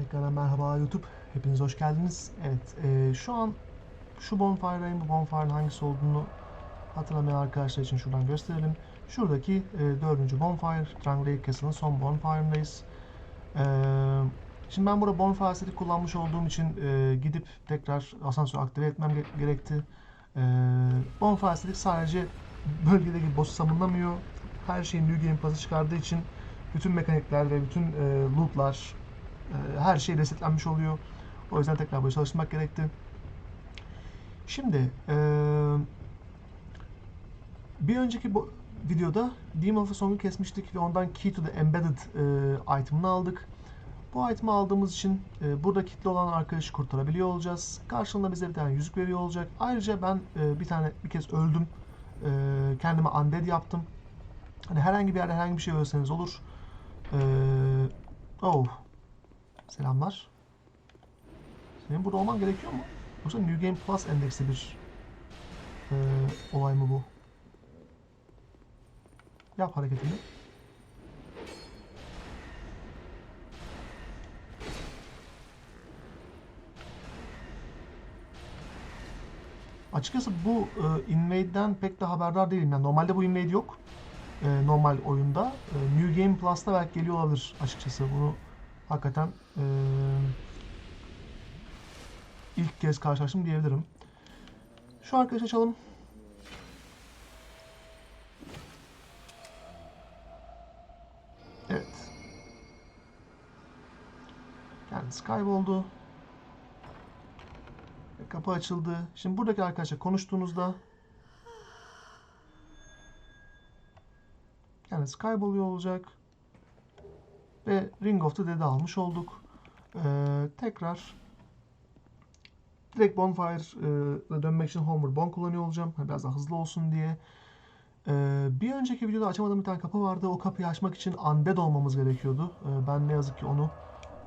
Tekrar merhaba YouTube. Hepiniz hoş geldiniz. Evet, e, şu an şu bonfire'ın bu bonfire'ın hangisi olduğunu hatırlamayan arkadaşlar için şuradan gösterelim. Şuradaki e, dördüncü bonfire, Drangleic Castle'ın son bonfire'ındayız. E, şimdi ben burada bonfire seti kullanmış olduğum için e, gidip tekrar asansörü aktive etmem ge- gerekti. E, bonfire seti sadece bölgedeki boss'u samınlamıyor. Her şeyi New Game Plus'ı çıkardığı için bütün mekanikler ve bütün e, lootlar, e, her şey resetlenmiş oluyor. O yüzden tekrar böyle çalıştırmak gerekti. Şimdi e, bir önceki bu videoda Demon of the Song'u kesmiştik ve ondan Key to the Embedded e, item'ını aldık. Bu item'ı aldığımız için e, burada kilitli olan arkadaşı kurtarabiliyor olacağız. Karşılığında bize bir tane yüzük veriyor olacak. Ayrıca ben e, bir tane bir kez öldüm. E, kendime undead yaptım. Hani herhangi bir yerde herhangi bir şey ölseniz olur. E, oh. Selamlar. Senin burada olman gerekiyor mu? Yoksa New Game Plus endeksli bir e, olay mı bu? Yap hareketini. Açıkçası bu e, Invade'den pek de haberdar değilim. Yani normalde bu Invade yok. E, normal oyunda. E, New Game Plus'ta belki geliyor olabilir açıkçası. Bunu hakikaten e, ilk kez karşılaştım diyebilirim. Şu arkadaşı açalım. Evet. Kendisi kayboldu. Kapı açıldı. Şimdi buradaki arkadaşla konuştuğunuzda kendisi kayboluyor olacak. Ve Ring of the Dead'i almış olduk. Ee, tekrar direkt Bonfire'a dönmek için Homer Bon kullanıyor olacağım. Biraz daha hızlı olsun diye. Ee, bir önceki videoda açamadığım bir tane kapı vardı. O kapıyı açmak için Undead olmamız gerekiyordu. Ee, ben ne yazık ki onu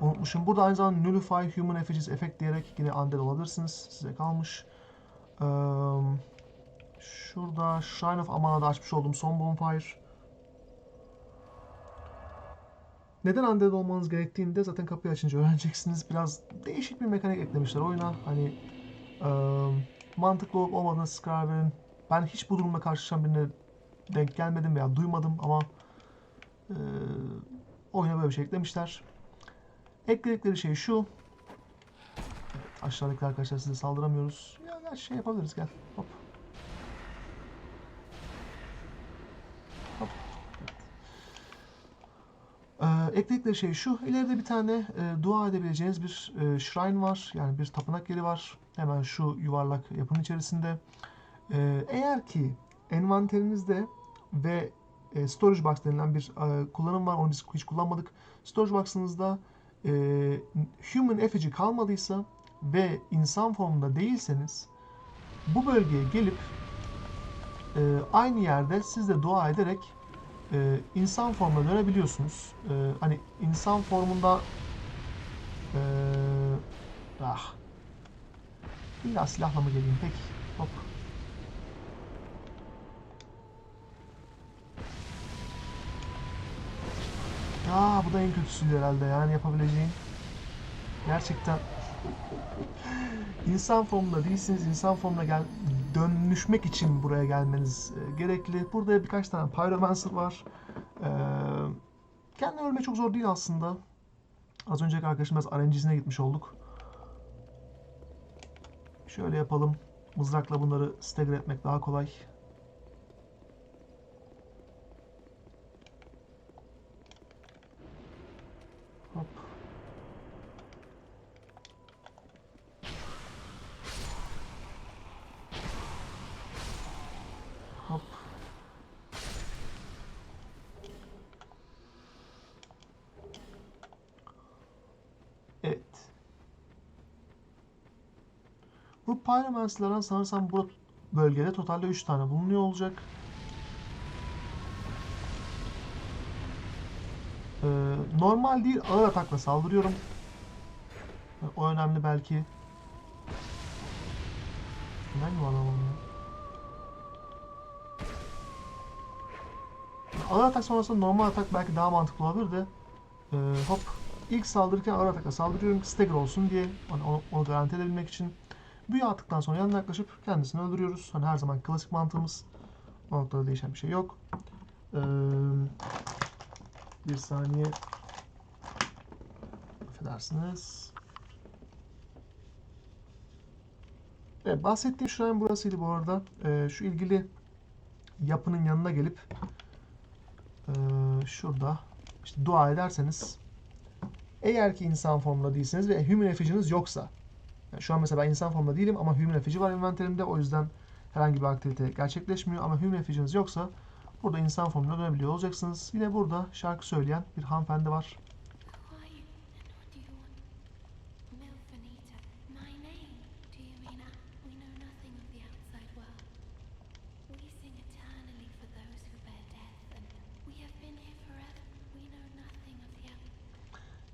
unutmuşum. Burada aynı zamanda Nullify Human Effigies Effect diyerek yine Undead olabilirsiniz. Size kalmış. Ee, şurada Shrine of Amana'da açmış olduğum son Bonfire. Neden undead olmanız gerektiğini de zaten kapıyı açınca öğreneceksiniz. Biraz değişik bir mekanik eklemişler oyuna. Hani e, mantıklı olup olmadığına siz karar verin. Ben hiç bu durumda karşılaşan birine denk gelmedim veya duymadım ama e, oyuna böyle bir şey eklemişler. Ekledikleri şey şu. Evet, aşağıdaki arkadaşlar size saldıramıyoruz. Ya, ya şey yapabiliriz gel. Hop. Ee, ekledikleri şey şu. İleride bir tane e, dua edebileceğiniz bir e, shrine var. Yani bir tapınak yeri var. Hemen şu yuvarlak yapının içerisinde. Ee, eğer ki envanterinizde ve e, storage box denilen bir e, kullanım var. Onu biz hiç kullanmadık. Storage box'ınızda e, human effigy kalmadıysa ve insan formunda değilseniz bu bölgeye gelip e, aynı yerde siz de dua ederek e, insan formuna dönebiliyorsunuz. E, hani insan formunda e, ah illa silahla mı geleyim? Peki hop. Ya bu da en kötüsü herhalde yani yapabileceğin. Gerçekten. İnsan formunda değilsiniz insan formuna gel dönüşmek için buraya gelmeniz e, gerekli. Burada birkaç tane Pyromancer var. Ee, kendi ölme çok zor değil aslında. Az önceki arkadaşım biraz RNG'sine gitmiş olduk. Şöyle yapalım. Mızrakla bunları stagger etmek daha kolay. Hop. Hop. Evet. Bu Pyromancer'ların sanırsam bu bölgede totalde 3 tane bulunuyor olacak. Ee, normal değil, ağır atakla saldırıyorum. O önemli belki. Ben anlamadım ya? Ağır atak sonrasında normal atak belki daha mantıklı olabilir de. Ee, hop. ilk saldırırken ağır atakla saldırıyorum stagger olsun diye hani onu, onu garanti edebilmek için. Büyü attıktan sonra yanına yaklaşıp kendisini öldürüyoruz. Hani her zaman klasik mantığımız. O noktada değişen bir şey yok. Ee, bir saniye. Affedersiniz. Evet, bahsettiğim shrine burasıydı bu arada. Ee, şu ilgili yapının yanına gelip ee, şurada işte dua ederseniz eğer ki insan formunda değilseniz ve human efficie'niz yoksa yani şu an mesela ben insan formunda değilim ama human effigie var envanterimde o yüzden herhangi bir aktivite gerçekleşmiyor ama human efficie'niz yoksa burada insan formuna dönebiliyor olacaksınız. Yine burada şarkı söyleyen bir hanımefendi var.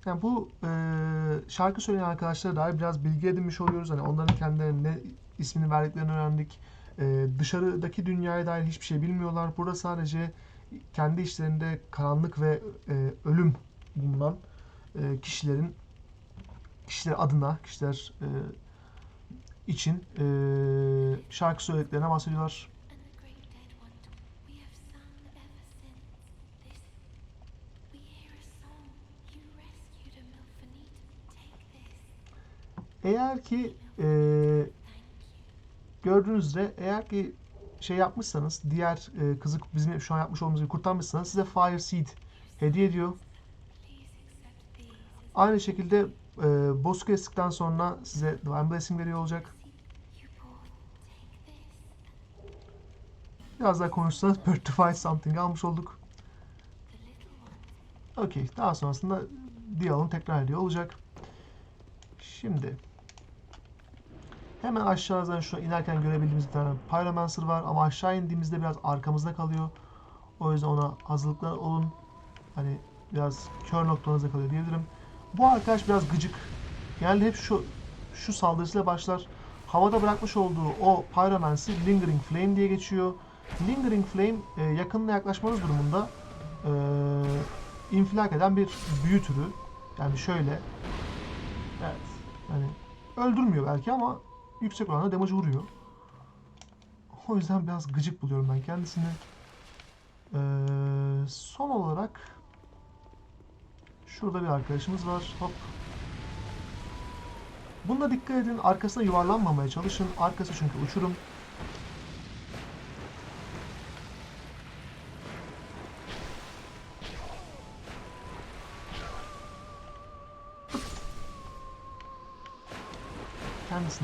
Yani bu e, şarkı söyleyen arkadaşlara dair biraz bilgi edinmiş oluyoruz. Hani onların kendilerine ne ismini verdiklerini öğrendik. E, dışarıdaki dünyaya dair hiçbir şey bilmiyorlar. Burada sadece kendi içlerinde karanlık ve e, ölüm bulunan e, kişilerin kişiler adına, kişiler e, için e, şarkı söylediklerine bahsediyorlar. Eğer ki e, gördüğünüz eğer ki şey yapmışsanız diğer e, kızı bizim şu an yapmış olduğumuz gibi kurtarmışsanız size Fire Seed hediye ediyor. Aynı şekilde e, boss'u kestikten sonra size Divine Blessing veriyor olacak. Biraz daha konuşsanız Fight Something almış olduk. Okey. Daha sonrasında diyalog tekrar ediyor olacak. Şimdi hemen aşağıdan şu inerken görebildiğimiz bir tane Pyromancer var ama aşağı indiğimizde biraz arkamızda kalıyor. O yüzden ona hazırlıklı olun. Hani biraz kör noktanızda kalıyor diyebilirim. Bu arkadaş biraz gıcık. Genelde hep şu şu saldırısıyla başlar. Havada bırakmış olduğu o Pyromancy Lingering Flame diye geçiyor. Lingering Flame e, yakınına yaklaşmanız durumunda e, infilak eden bir büyü türü. Yani şöyle. Evet. Yani öldürmüyor belki ama yüksek oranda damage vuruyor. O yüzden biraz gıcık buluyorum ben kendisini. Ee, son olarak şurada bir arkadaşımız var. Hop. Bunda dikkat edin. Arkasına yuvarlanmamaya çalışın. Arkası çünkü uçurum.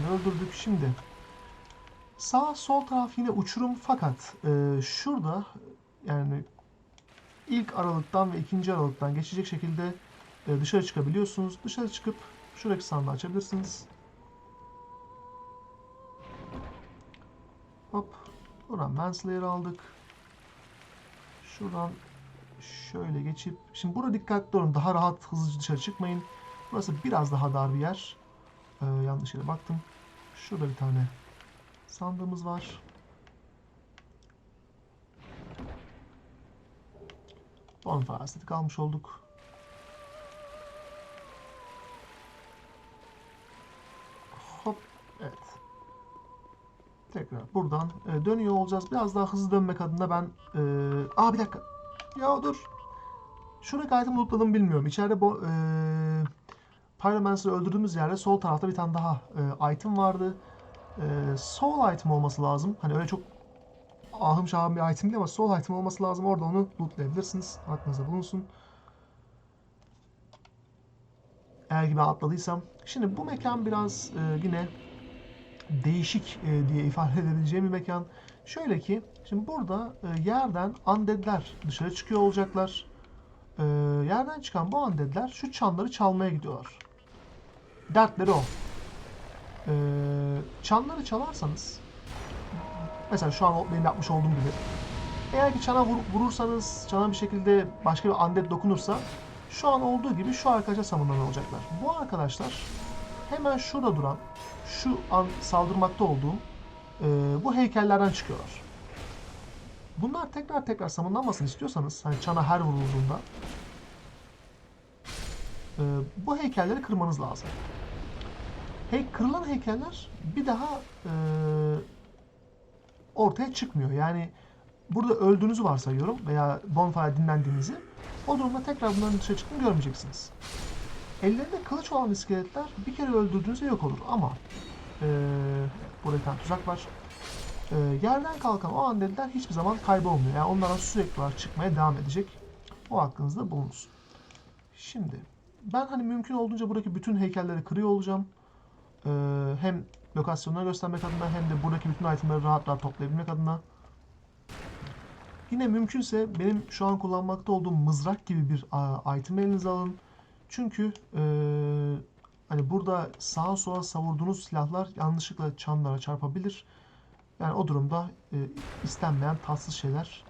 Öldürdük. Şimdi sağ sol taraf yine uçurum fakat e, şurada yani ilk aralıktan ve ikinci aralıktan geçecek şekilde e, dışarı çıkabiliyorsunuz. Dışarı çıkıp şuradaki sandığı açabilirsiniz. Hop. Buradan Manslayer aldık. Şuradan şöyle geçip şimdi burada dikkatli olun. Daha rahat hızlıca dışarı çıkmayın. Burası biraz daha dar bir yer. Ee, yanlış yere baktım. Şurada bir tane sandığımız var. Bonfire estetik almış olduk. Hop. Evet. Tekrar buradan e, dönüyor olacağız. Biraz daha hızlı dönmek adına ben... E, aa bir dakika. Ya dur. Şuradaki item'ı unutmadım bilmiyorum. İçeride bu... E, Pyromancer'ı öldürdüğümüz yerde sol tarafta bir tane daha e, item vardı. E, soul item olması lazım. Hani öyle çok ahım şahım bir item değil ama soul item olması lazım. Orada onu lootlayabilirsiniz. Aklınızda bulunsun. Eğer ki ben atladıysam. Şimdi bu mekan biraz e, yine değişik e, diye ifade edebileceğim bir mekan. Şöyle ki, şimdi burada e, yerden undeadler dışarı çıkıyor olacaklar. E, yerden çıkan bu undeadler şu çanları çalmaya gidiyorlar. Dertleri o. E, çanları çalarsanız, mesela şu an benim yapmış olduğum gibi, eğer ki çana vur- vurursanız, çana bir şekilde başka bir undead dokunursa, şu an olduğu gibi şu arkadaşa savunman olacaklar. Bu arkadaşlar hemen şurada duran, şu an saldırmakta olduğum e, bu heykellerden çıkıyorlar. Bunlar tekrar tekrar savunlanmasını istiyorsanız, hani çana her vurulduğunda e, bu heykelleri kırmanız lazım. Hey, kırılan heykeller bir daha e, ortaya çıkmıyor. Yani burada öldüğünüzü varsayıyorum veya bonfire dinlendiğinizi. O durumda tekrar bunların dışarı çıktığını görmeyeceksiniz. Ellerinde kılıç olan iskeletler bir kere öldürdüğünüzde yok olur ama e, burada bir tane tuzak var. E, yerden kalkan o an dediler hiçbir zaman kaybolmuyor. Yani onlardan sürekli olarak çıkmaya devam edecek. O aklınızda bulunsun. Şimdi ben hani mümkün olduğunca buradaki bütün heykelleri kırıyor olacağım. Ee, hem lokasyonları göstermek adına hem de buradaki bütün itemleri rahat rahat toplayabilmek adına. Yine mümkünse benim şu an kullanmakta olduğum mızrak gibi bir item elinize alın. Çünkü e, hani burada sağa sola savurduğunuz silahlar yanlışlıkla çanlara çarpabilir. Yani o durumda e, istenmeyen tatsız şeyler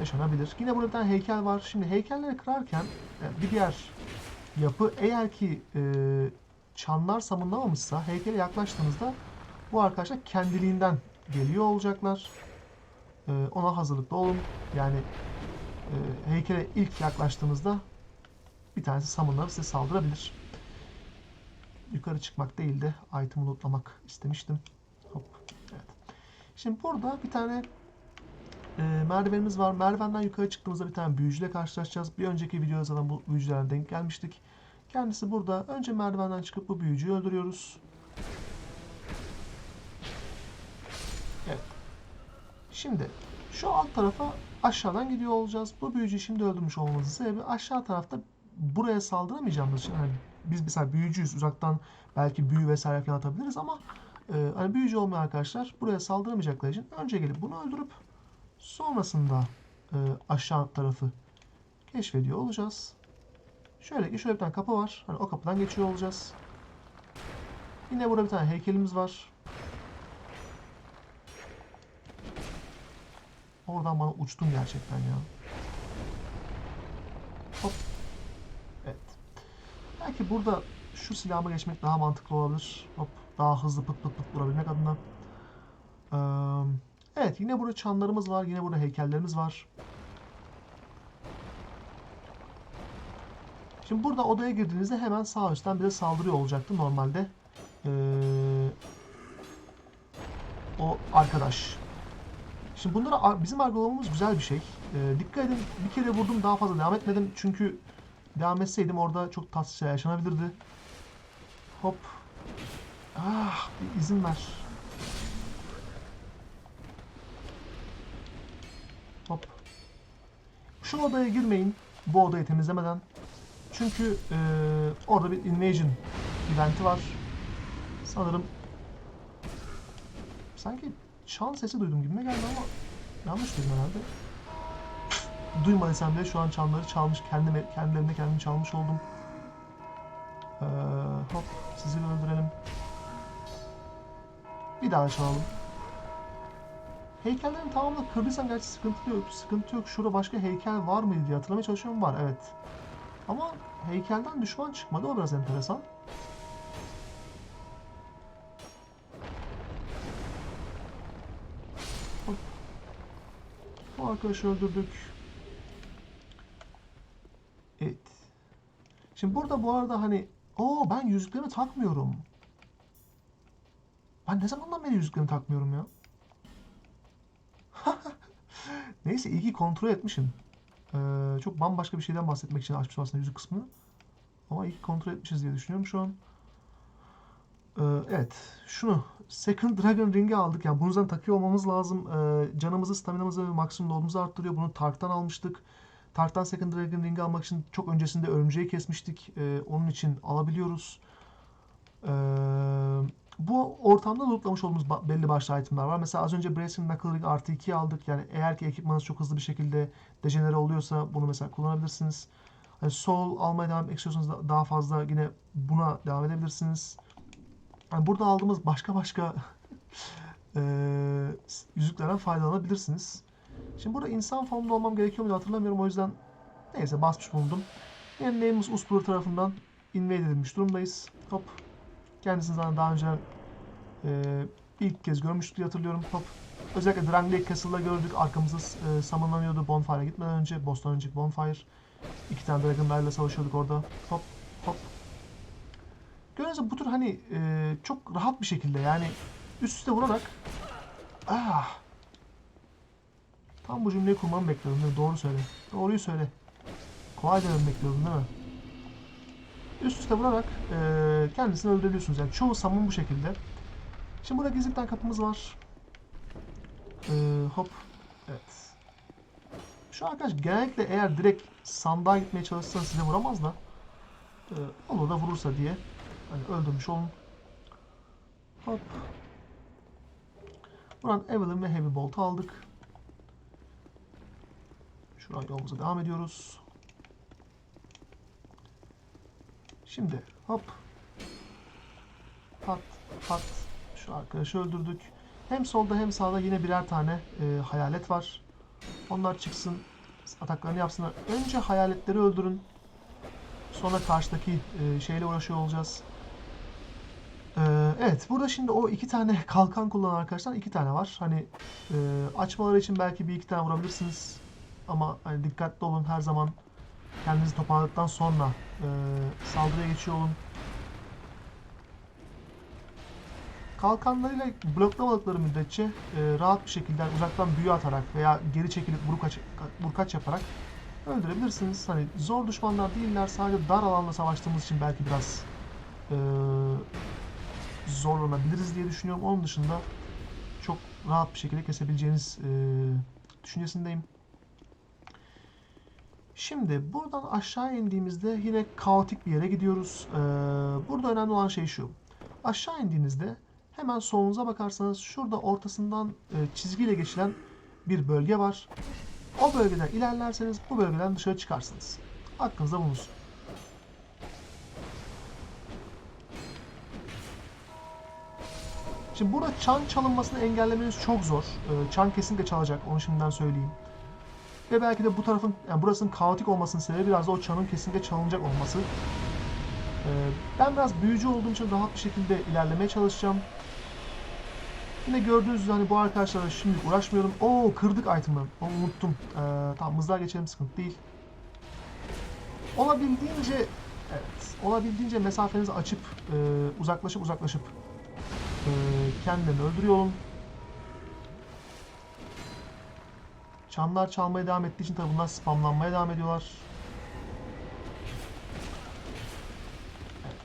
yaşanabilir. Yine burada bir tane heykel var. Şimdi heykelleri kırarken e, bir diğer yapı eğer ki e, çanlar samınlamamışsa heykele yaklaştığınızda bu arkadaşlar kendiliğinden geliyor olacaklar. E, ona hazırlıklı olun. Yani e, heykele ilk yaklaştığınızda bir tanesi samınları size saldırabilir. Yukarı çıkmak değil de item'ı lootlamak istemiştim. Hop. Evet. Şimdi burada bir tane e, merdivenimiz var. Merdivenden yukarı çıktığımızda bir tane büyücüyle karşılaşacağız. Bir önceki videoda zaten bu büyücülerden denk gelmiştik. Kendisi burada. Önce merdivenden çıkıp bu büyücüyü öldürüyoruz. Evet. Şimdi şu alt tarafa aşağıdan gidiyor olacağız. Bu büyücüyü şimdi öldürmüş olmamızın sebebi aşağı tarafta buraya saldıramayacağımız için. Yani biz mesela büyücüyüz uzaktan belki büyü vesaire falan atabiliriz ama e, hani büyücü olmayan arkadaşlar buraya saldıramayacakları için önce gelip bunu öldürüp sonrasında e, aşağı tarafı keşfediyor olacağız. Şöyle ki şöyle bir tane kapı var. Hani o kapıdan geçiyor olacağız. Yine burada bir tane heykelimiz var. Oradan bana uçtun gerçekten ya. Hop. Evet. Belki burada şu silahıma geçmek daha mantıklı olabilir. Hop. Daha hızlı pıt pıt pıt vurabilmek adına. Ee, evet yine burada çanlarımız var. Yine burada heykellerimiz var. Şimdi burada odaya girdiğinizde hemen sağ üstten bize saldırıyor olacaktı normalde. Ee, o arkadaş. Şimdi bunları ar- bizim algılamamız güzel bir şey. Ee, dikkat edin bir kere vurdum daha fazla devam etmedim. Çünkü devam etseydim orada çok tatsız şeyler yaşanabilirdi. Hop. Ah bir izin ver. Hop. Şu odaya girmeyin. Bu odayı temizlemeden. Çünkü eee, orada bir invasion eventi var. Sanırım sanki çan sesi duydum gibime geldi ama yanlış duydum herhalde. Duymadıysam bile şu an çanları çalmış, kendime, kendilerine kendimi çalmış oldum. Eee, hop, sizi öldürelim. Bir daha çalalım. Heykellerin tamamını kırdıysam gerçi sıkıntı yok. Sıkıntı yok. Şurada başka heykel var mıydı diye hatırlamaya çalışıyorum. Var evet. Ama heykelden düşman çıkmadı. O biraz enteresan. Bu arkadaşı öldürdük. Evet. Şimdi burada bu arada hani o ben yüzüklerimi takmıyorum. Ben ne zamandan beri yüzüklerimi takmıyorum ya? Neyse ki kontrol etmişim. Ee, çok bambaşka bir şeyden bahsetmek için açmışım aslında yüzük kısmını. Ama ki kontrol etmişiz diye düşünüyorum şu an. Ee, evet. Şunu. Second Dragon Ring'i aldık. Yani bunu zaten takıyor olmamız lazım. Ee, canımızı, staminamızı ve maksimum loadumuzu arttırıyor. Bunu Tark'tan almıştık. Tark'tan Second Dragon Ring'i almak için çok öncesinde örümceği kesmiştik. Ee, onun için alabiliyoruz. Ee, bu ortamda lootlamış olduğumuz belli başlı itemler var. Mesela az önce Bracing Knuckle Ring artı 2 aldık. Yani eğer ki ekipmanınız çok hızlı bir şekilde dejenere oluyorsa bunu mesela kullanabilirsiniz. Hani Soul almaya devam etmek istiyorsanız da- daha fazla yine buna devam edebilirsiniz. Yani burada aldığımız başka başka eee, yüzüklerden faydalanabilirsiniz. Şimdi burada insan formunda olmam gerekiyor mu hatırlamıyorum. O yüzden neyse basmış bulundum. Yani Nameless Usbrur tarafından invade edilmiş durumdayız. Hop. Kendisini zaten daha önce eee, ilk kez görmüştük diye hatırlıyorum. Hop. Özellikle Drang Lake Castle'da gördük. Arkamızda e, summonlanıyordu Bonfire'a gitmeden önce. Boss'tan önceki Bonfire. İki tane Dragon'larla savaşıyorduk orada. Hop. Hop. Gördüğünüz bu tür hani e, çok rahat bir şekilde yani üst üste vurarak ah tam bu cümleyi kurmamı bekliyordum. değil mi? Doğru söyle. Doğruyu söyle. Kolay dememi bekliyordum değil mi? Üst üste vurarak e, kendisini öldürebiliyorsunuz. Yani çoğu summon bu şekilde. Şimdi burada gizli bir kapımız var. E, hop. Evet. Şu arkadaş genellikle eğer direkt sandığa gitmeye çalışsa size vuramaz da e, olur da vurursa diye hani öldürmüş olun. Hop. Buradan Evelyn ve Heavy Bolt'u aldık. Şuradan yolumuza devam ediyoruz. Şimdi hop. Pat pat. Şu arkadaşı öldürdük. Hem solda hem sağda yine birer tane e, hayalet var. Onlar çıksın. Ataklarını yapsınlar. Önce hayaletleri öldürün. Sonra karşıdaki e, şeyle uğraşıyor olacağız. E, evet. Burada şimdi o iki tane kalkan kullanan arkadaşlar iki tane var. Hani e, açmaları için belki bir iki tane vurabilirsiniz. Ama hani dikkatli olun. Her zaman kendinizi toparladıktan sonra e, saldırıya geçiyor olun. Kalkanlarıyla bloklamadıkları müddetçe e, rahat bir şekilde uzaktan büyü atarak veya geri çekilip vurkaç, vurkaç yaparak öldürebilirsiniz. Hani zor düşmanlar değiller. Sadece dar alanda savaştığımız için belki biraz e, zorlanabiliriz diye düşünüyorum. Onun dışında çok rahat bir şekilde kesebileceğiniz e, düşüncesindeyim. Şimdi buradan aşağı indiğimizde yine kaotik bir yere gidiyoruz. Ee, burada önemli olan şey şu. Aşağı indiğinizde hemen solunuza bakarsanız şurada ortasından e, çizgiyle geçilen bir bölge var. O bölgeden ilerlerseniz bu bölgeden dışarı çıkarsınız. Aklınızda bulunsun. Şimdi burada çan çalınmasını engellemeniz çok zor. Ee, çan kesinlikle çalacak. Onu şimdiden söyleyeyim. Ve belki de bu tarafın, yani burasının kaotik olmasının sebebi biraz da o çanın kesinlikle çalınacak olması. Ee, ben biraz büyücü olduğum için rahat bir şekilde ilerlemeye çalışacağım. Yine gördüğünüz üzere hani bu arkadaşlarla şimdi uğraşmıyorum. Oo kırdık item'ı. Onu unuttum. Ee, tamam mızrağa geçelim sıkıntı değil. Olabildiğince evet, olabildiğince mesafenizi açıp e, uzaklaşıp uzaklaşıp e, kendilerini öldürüyor olun. Çanlar çalmaya devam ettiği için tabi bunlar spamlanmaya devam ediyorlar. Evet.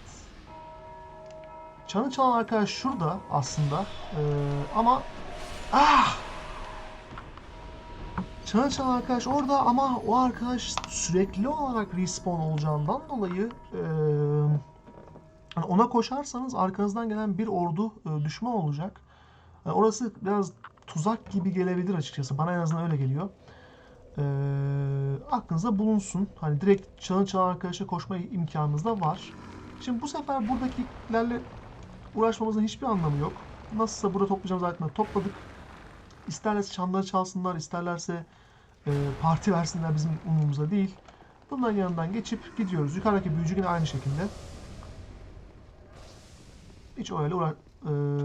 Çanı çalan arkadaş şurada aslında. Ee, ama ah! Çanı çalan arkadaş orada ama o arkadaş sürekli olarak respawn olacağından dolayı hani ona koşarsanız arkanızdan gelen bir ordu e, düşman olacak. Yani orası biraz tuzak gibi gelebilir açıkçası. Bana en azından öyle geliyor. Ee, aklınızda bulunsun. Hani direkt çanı çalan arkadaşa koşma imkanınız da var. Şimdi bu sefer buradakilerle uğraşmamızın hiçbir anlamı yok. Nasılsa burada toplayacağımız itemleri topladık. İsterlerse çanları çalsınlar, isterlerse e, parti versinler bizim umurumuzda değil. Bunların yanından geçip gidiyoruz. Yukarıdaki büyücü yine aynı şekilde. Hiç öyle uğra-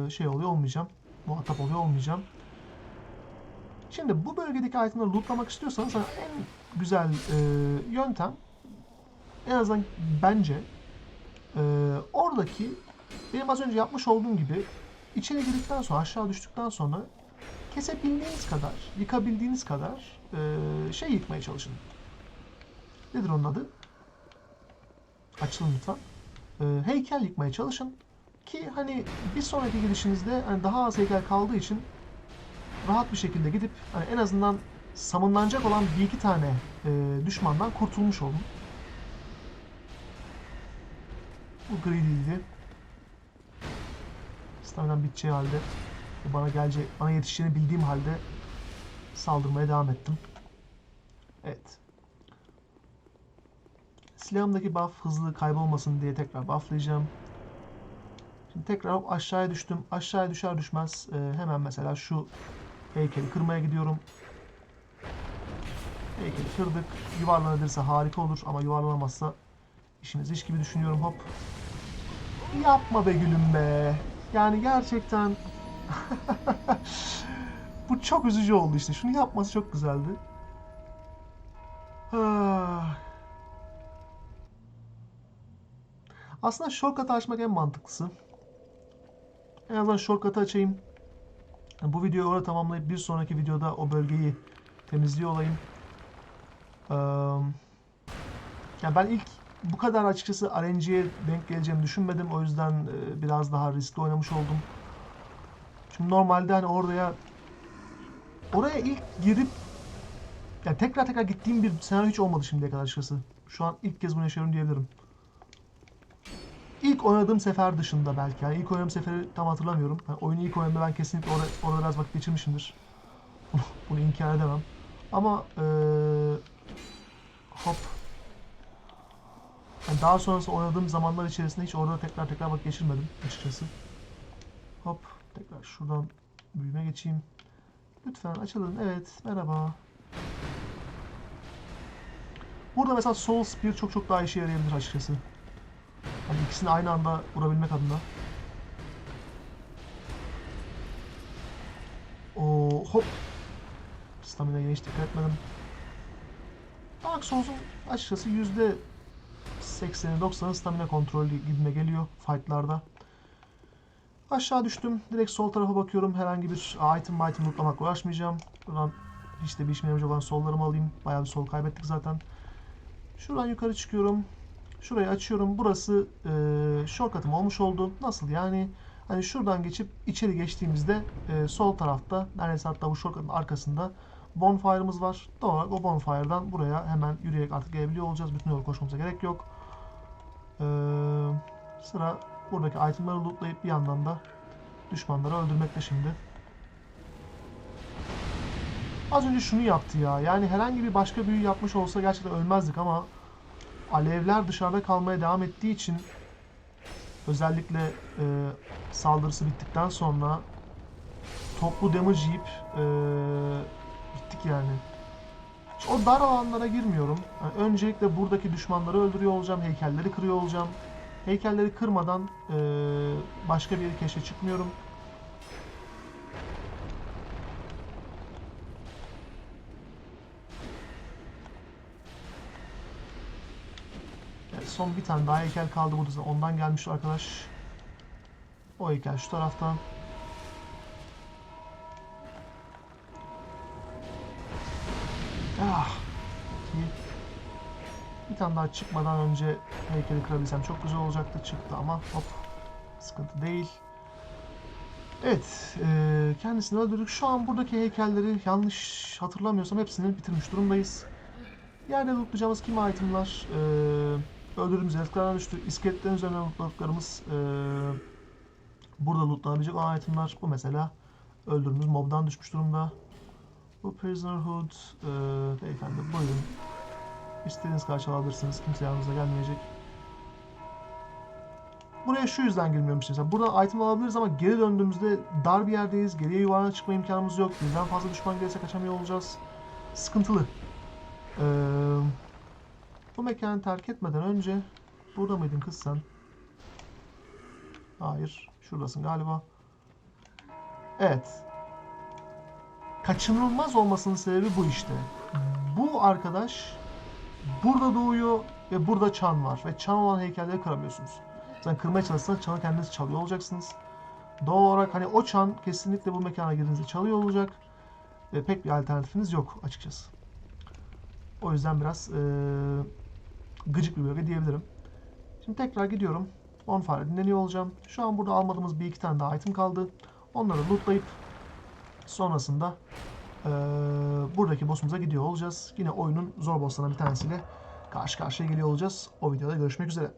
e, şey oluyor olmayacağım. Muhatap oluyor olmayacağım. Şimdi bu bölgedeki itemleri lootlamak istiyorsanız hani en güzel e, yöntem en azından bence e, oradaki benim az önce yapmış olduğum gibi içeri girdikten sonra aşağı düştükten sonra kesebildiğiniz kadar, yıkabildiğiniz kadar e, şey yıkmaya çalışın. Nedir onun adı? Açılın lütfen. E, heykel yıkmaya çalışın. Ki hani bir sonraki gidişinizde hani daha az heykel kaldığı için rahat bir şekilde gidip hani en azından samınlanacak olan bir iki tane e, düşmandan kurtulmuş olun. Bu greedy'ydi. Stamina'm biteceği halde bana gelecek, bana yetişeceğini bildiğim halde saldırmaya devam ettim. Evet. Silahımdaki buff hızlı kaybolmasın diye tekrar bufflayacağım. Şimdi tekrar aşağıya düştüm. Aşağıya düşer düşmez e, hemen mesela şu heykeli kırmaya gidiyorum. Heykeli kırdık. Yuvarlanabilirse harika olur ama yuvarlanamazsa işimiz iş gibi düşünüyorum hop. Yapma be gülüm be. Yani gerçekten bu çok üzücü oldu işte. Şunu yapması çok güzeldi. Ah. Aslında shortcut'ı açmak en mantıklısı. En azından shortcut'ı açayım. Bu videoyu orada tamamlayıp bir sonraki videoda o bölgeyi temizliyor olayım. Eee, yani ben ilk bu kadar açıkçası RNG'ye denk geleceğimi düşünmedim. O yüzden e, biraz daha riskli oynamış oldum. Çünkü normalde hani oraya oraya ilk girip yani tekrar tekrar gittiğim bir senaryo hiç olmadı şimdiye kadar açıkçası. Şu an ilk kez bunu yaşıyorum diyebilirim. İlk oynadığım sefer dışında belki. Yani ilk oynadığım seferi tam hatırlamıyorum. Yani oyunu ilk oynadığımda ben kesinlikle orada, orada biraz vakit geçirmişimdir. Bunu inkar edemem. Ama eee hop. Yani daha sonrası oynadığım zamanlar içerisinde hiç orada tekrar tekrar vakit geçirmedim açıkçası. Hop. Tekrar şuradan büyüme geçeyim. Lütfen açılın. Evet. Merhaba. Burada mesela Soul Spear çok çok daha işe yarayabilir açıkçası. Hani ikisini aynı anda vurabilmek adına. Oo, hop. Stamina'ya hiç dikkat etmedim. Dark Souls'un açıkçası yüzde 80'i 90'ı stamina kontrolü gibime geliyor fightlarda. Aşağı düştüm. Direkt sol tarafa bakıyorum. Herhangi bir item item lootlamakla uğraşmayacağım. Buradan hiç de bir işime olan sollarımı alayım. Bayağı bir sol kaybettik zaten. Şuradan yukarı çıkıyorum. Şurayı açıyorum. Burası e, shortcut'ım olmuş oldu. Nasıl yani? Hani şuradan geçip içeri geçtiğimizde e, sol tarafta neredeyse hatta bu shortcut'ın arkasında bonfire'ımız var. Doğal olarak o bonfire'dan buraya hemen yürüyerek artık gelebiliyor olacağız. Bütün yolu koşmamıza gerek yok. Ee, sıra buradaki itemları lootlayıp bir yandan da düşmanları öldürmekte şimdi. Az önce şunu yaptı ya. Yani herhangi bir başka büyü yapmış olsa gerçekten ölmezdik ama alevler dışarıda kalmaya devam ettiği için özellikle e, saldırısı bittikten sonra toplu damage yiyip e, bittik yani. O dar alanlara girmiyorum. Yani öncelikle buradaki düşmanları öldürüyor olacağım, heykelleri kırıyor olacağım. Heykelleri kırmadan e, başka bir keşfe çıkmıyorum. Son bir tane daha heykel kaldı burada. Ondan gelmiş arkadaş. O heykel şu taraftan. Ah. Bir tane daha çıkmadan önce heykeli kırabilsem çok güzel olacaktı. Çıktı ama hop. Sıkıntı değil. Evet. eee, kendisini öldürdük. Şu an buradaki heykelleri yanlış hatırlamıyorsam hepsini bitirmiş durumdayız. Yerde lootlayacağımız kim itemlar? Eee öldürdüğümüz yaratıklardan düştü. İskeletlerin üzerine lootladıklarımız eee burada lootlanabilecek olan itemlar. Bu mesela öldürdüğümüz mobdan düşmüş durumda. Bu Prisonerhood e, beyefendi buyurun. İstediğiniz kadar çalabilirsiniz. Kimse yanınıza gelmeyecek. Buraya şu yüzden girmiyorum işte. Mesela buradan item alabiliriz ama geri döndüğümüzde dar bir yerdeyiz. Geriye yuvarlana çıkma imkanımız yok. Birden fazla düşman gelirse kaçamıyor olacağız. Sıkıntılı. Ee, bu mekanı terk etmeden önce burada mıydın kız sen? Hayır. Şuradasın galiba. Evet kaçınılmaz olmasının sebebi bu işte. Bu arkadaş burada doğuyor ve burada çan var ve çan olan heykelleri kıramıyorsunuz. Sen kırmaya çalışsanız çanı kendiniz çalıyor olacaksınız. Doğal olarak hani o çan kesinlikle bu mekana girdiğinizde çalıyor olacak ve pek bir alternatifiniz yok açıkçası. O yüzden biraz eee, gıcık bir bölge diyebilirim. Şimdi tekrar gidiyorum. Bonfire dinleniyor olacağım. Şu an burada almadığımız bir iki tane daha item kaldı. Onları lootlayıp Sonrasında eee, buradaki boss'umuza gidiyor olacağız. Yine oyunun zor boss'larından bir tanesiyle karşı karşıya geliyor olacağız. O videoda görüşmek üzere.